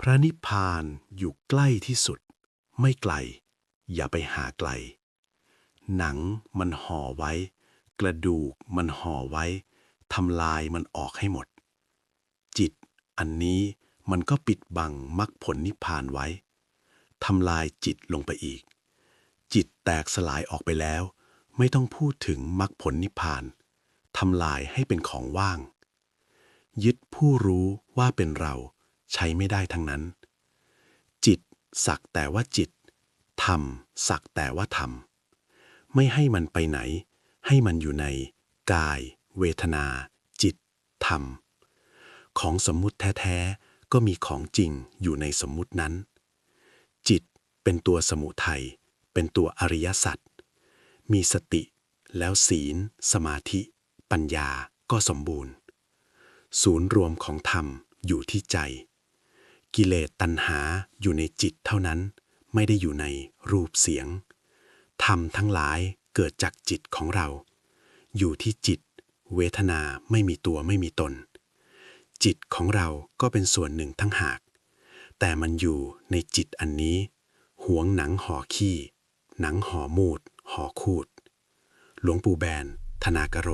พระนิพพานอยู่ใกล้ที่สุด ไม่ไกล อย่าไปหาไกล หนังมันห่อไว้ กระดูกมันห่อไว้ทำลายมันออกให้หมด จิตอันนี้มันก็ปิดบังมรรคผลนิพพานไว้ทำลายจิตลงไปอีก จิตแตกสลายออกไปแล้ว ไม่ต้องพูดถึงมรรคผลนิพพานทำลายให้เป็นของว่าง ยึดผู้รู้ว่าเป็นเรา ใช้ไม่ได้ทั้งนั้น จิตสักแต่ว่าจิตธรรมสักแต่ว่าธรรมไม่ให้มันไปไหน ให้มันอยู่ใน กาย เวทนา จิตธรรม ของสมมุติแท้ๆ ก็มีของจริงอยู่ในสมมุตินั้น จิตเป็นตัวสมุทัยเป็นตัวอริยสัจมีสติแล้วศีล สมาธิ ปัญญาก็สมบูรณ์ ศูนย์รวมของธรรมอยู่ที่ใจ กิเลสตัณหาอยู่ในจิตเท่านั้น ไม่ได้อยู่ในรูปเสียง ธรรมทั้งหลายเกิดจากจิตของเรา อยู่ที่จิต เวทนาไม่มีตัวไม่มีตน จิตของเราก็เป็นส่วนหนึ่งทั้งหาก แต่มันอยู่ในจิตอันนี้ หวงหนังห่อขี้ หนังห่อมูดห่อคูด หลวงปู่แบน ธนากโร